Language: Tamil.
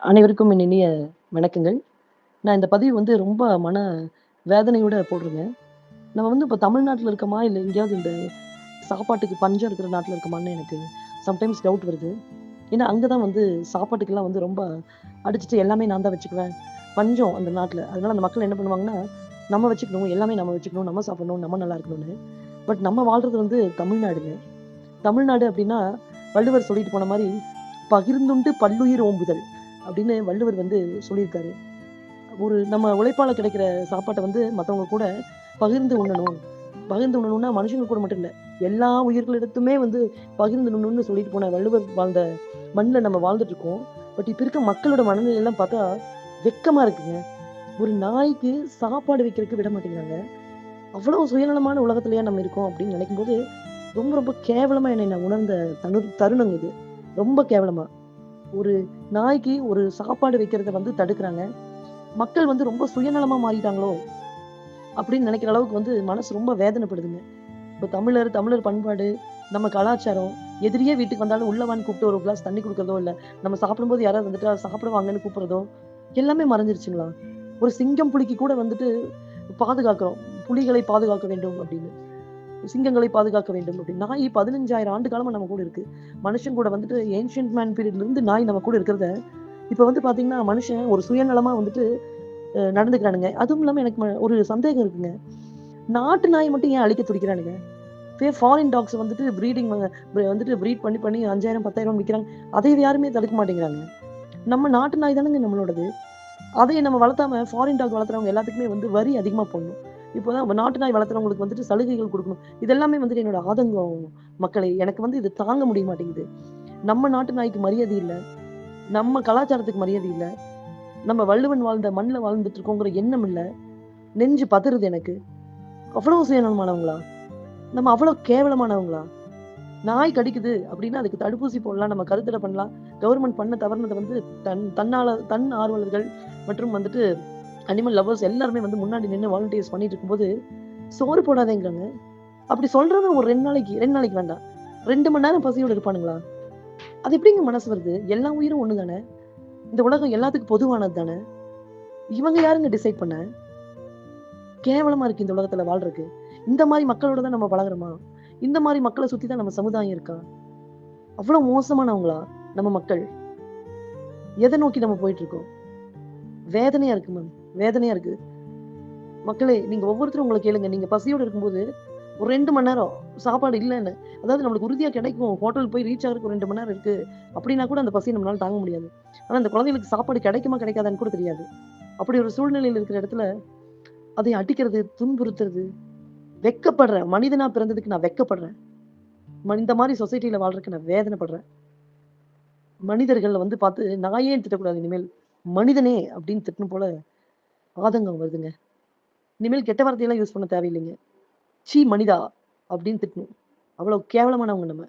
அனைவருக்கும் என் இனிய வணக்கங்கள். நான் இந்த பதிவு வந்து ரொம்ப மன வேதனையோட போடுறேங்க. நம்ம வந்து இப்போ தமிழ்நாட்டில் இருக்கோமா, இல்லை எங்கேயாவது இந்த சாப்பாட்டுக்கு பஞ்சம் இருக்கிற நாட்டில் இருக்கோமான்னு எனக்கு சம்டைம்ஸ் டவுட் வருது. ஏன்னா, அங்கே தான் வந்து சாப்பாட்டுக்கெல்லாம் வந்து ரொம்ப அடிச்சுட்டு எல்லாமே நான் தான் வச்சுக்குவேன். பஞ்சம் அந்த நாட்டில் அதனால அந்த மக்கள் என்ன பண்ணுவாங்கன்னா, நம்ம வச்சுக்கணும், எல்லாமே நம்ம வச்சுக்கணும், நம்ம சாப்பிடணும், நம்ம நல்லா இருக்கணும்னு. பட் நம்ம வாழ்றது வந்து தமிழ்நாடுங்க. தமிழ்நாடு அப்படின்னா வள்ளுவர் சொல்லிட்டு போன மாதிரி "பகிர்ந்துண்டு பல்லுயிர் ஓம்புதல்" அப்படின்னு வள்ளுவர் வந்து சொல்லியிருக்காரு. ஒரு நம்ம உழைப்பால கிடைக்கிற சாப்பாட்டை வந்து மற்றவங்க கூட பகிர்ந்து உண்ணணும். பகிர்ந்து உண்ணணும்னா மனுஷங்க கூட மட்டும் இல்லை எல்லா உயிர்களிடத்துமே வந்து பகிர்ந்து உண்ணணும்னு சொல்லிட்டு போன வள்ளுவர் வாழ்ந்த மண்ணில் நம்ம வாழ்ந்துட்டு இருக்கோம். பட் இப்போ இருக்க மக்களோட மனநிலையெல்லாம் பார்த்தா வெட்கமா இருக்குங்க. ஒரு நாய்க்கு சாப்பாடு வைக்கிறதுக்கு விட மாட்டேங்கிறாங்க. அவ்வளோ சுயநலமான உலகத்திலேயே நம்ம இருக்கோம் அப்படின்னு நினைக்கும்போது, ரொம்ப ரொம்ப கேவலமா என்னை நான் உணர்ந்த தனு தருணம் இது. ரொம்ப கேவலமா. ஒரு நாய்க்கு ஒரு சாப்பாடு வைக்கிறத வந்து தடுக்கிறாங்க மக்கள் வந்து ரொம்ப சுயநலமா மாறிட்டாங்களோ! அப்படின்னு நினைக்கிற அளவுக்கு வந்து மனசு ரொம்ப வேதனைப்படுதுங்க. இப்போ தமிழர், தமிழர் பண்பாடு, நம்ம கலாச்சாரம், எதிரியே வீட்டுக்கு வந்தாலும் உள்ளவான்னு கூப்பிட்டு ஒரு கிளாஸ் தண்ணி கொடுக்குறதோ இல்லை நம்ம சாப்பிடும்போது யாராவது வந்துட்டு சாப்பிடுவாங்கன்னு கூப்பிடுறதோ, எல்லாமே மறைஞ்சிருச்சுங்களா? ஒரு சிங்கம், புலிக்கு கூட வந்துட்டு பாதுகாக்கிறோம். புலிகளை பாதுகாக்க வேண்டும் அப்படின்னு. சிங்கங்களை பாதுகாக்க வேண்டும் அப்படின்னு. நாய் 15,000 ஆண்டு காலமா நம்ம கூட இருக்கு. மனுஷன் கூட வந்துட்டு ஏன்ஷியன்ட் மேன் பீரியட்ல இருந்து நாய் நம்ம கூட இருக்கிறத, இப்ப வந்து பார்த்தீங்கன்னா, மனுஷன் ஒரு சுயநலமா வந்துட்டு நடந்துக்கிறானுங்க. அதுவும் இல்லாம எனக்கு ம ஒரு சந்தேகம் இருக்குங்க. நாட்டு நாய் மட்டும் ஏன் அழிக்க துடிக்கிறானுங்க? இப்பயே ஃபாரின் டாக்ஸ் வந்துட்டு ப்ரீடிங் வந்துட்டு ப்ரீட் பண்ணி பண்ணி அஞ்சாயிரம் பத்தாயிரம் விற்கிறாங்க அதை யாருமே தடுக்க மாட்டேங்கிறாங்க. நம்ம நாட்டு நாய் தானுங்க நம்மளோடது. அதை நம்ம வளர்த்தாம ஃபாரின் டாக் வளர்த்துறவங்க எல்லாத்துக்குமே வந்து வரி அதிகமா போடணும். இப்போ தான் நாட்டு நாய் வளர்த்துறவங்களுக்கு வந்துட்டு சலுகைகள் கொடுக்கணும் இதெல்லாமே வந்துட்டு என்னோட ஆதங்கம் மக்களை எனக்கு வந்து இது தாங்க முடிய மாட்டேங்குது. நம்ம நாட்டு நாய்க்கு மரியாதை இல்லை நம்ம கலாச்சாரத்துக்கு மரியாதை இல்ல. நம்ம வள்ளுவன் வாழ்ந்த மண்ணில் வாழ்ந்துட்டு இருக்கோங்கிற எண்ணம் இல்ல. நெஞ்சு பதறுது எனக்கு. அவ்வளோ சுயநலமானவங்களா? நம்ம அவ்வளோ கேவலமானவங்களா? நாய் கடிக்குது அப்படின்னா அதுக்கு தடுப்பூசி போடலாம். நம்ம கருத்தடை பண்ணலாம். கவர்மெண்ட் பண்ண தவறுனதை வந்து தன் தன்னால தன் ஆர்வலர்கள் மற்றும் வந்துட்டு அனிமல் லவ்வர்ஸ் எல்லாருமே வந்து முன்னாடி நின்று வாலண்டியர்ஸ் பண்ணிட்டு இருக்கும்போது, சோறு போடாதேங்கிறாங்க. அப்படி சொல்றவன் ஒரு ரெண்டு நாளைக்கு ரெண்டு நாளைக்கு வேண்டாம். ரெண்டு மணி நேரம் பசியோட இருப்பானுங்களா? அது எப்படிங்க மனசு வருது? எல்லா உயிரும் ஒன்று தானே. இந்த உலகம் எல்லாத்துக்கும் பொதுவானது தானே. இவங்க யாருங்க டிசைட் பண்ண? கேவலமா இருக்கு இந்த உலகத்துல வாழ்றதுக்கு இந்த மாதிரி மக்களோட தான் நம்ம பழகிறோமா இந்த மாதிரி மக்களை சுத்தி தான் நம்ம சமுதாயம் இருக்கா? அவ்வளோ மோசமானவங்களா? நம்ம மக்கள். எதை நோக்கி நம்ம போயிட்டு இருக்கோம்? வேதனையா இருக்கு மேம். வேதனையா இருக்கு. மக்களே, நீங்க ஒவ்வொருத்தரும் உங்களை கேளுங்க. நீங்க பசியோட இருக்கும்போது, ஒரு ரெண்டு மணி நேரம் சாப்பாடு இல்லைன்னு அதாவது நம்மளுக்கு உறுதியா கிடைக்கும். ஹோட்டல் போய் ரீச் ஆகிறதுக்கு ஒரு ரெண்டு மணி நேரம் இருக்கு. அப்படின்னா கூட அந்த பசியை நம்மளால தாங்க முடியாது. ஆனா, அந்த குழந்தைகளுக்கு சாப்பாடு கிடைக்குமா, கிடைக்காதான்னு கூட தெரியாது. அப்படி ஒரு சூழ்நிலையில் இருக்கிற இடத்துல, அதை அடிக்கிறது, துன்புறுத்துறது, வெக்கப்படுறேன் மனிதனா பிறந்ததுக்கு நான் வெக்கப்படுறேன் இந்த மாதிரி சொசைட்டியில வாழ்றதுக்கு நான் வேதனைப்படுறேன். மனிதர்கள் வந்து பார்த்து நாயே திட்டக்கூடாது இனிமேல். மனிதனே அப்படின்னு திட்டணும் போல ஆதங்கம் வருதுங்க. இனிமேல் கெட்ட வார்த்தையெல்லாம் யூஸ் பண்ண தேவையில்லைங்க. சீ மனிதா" அப்படின்னு திட்டணும். அவ்வளோ கேவலமானவங்க நம்ம.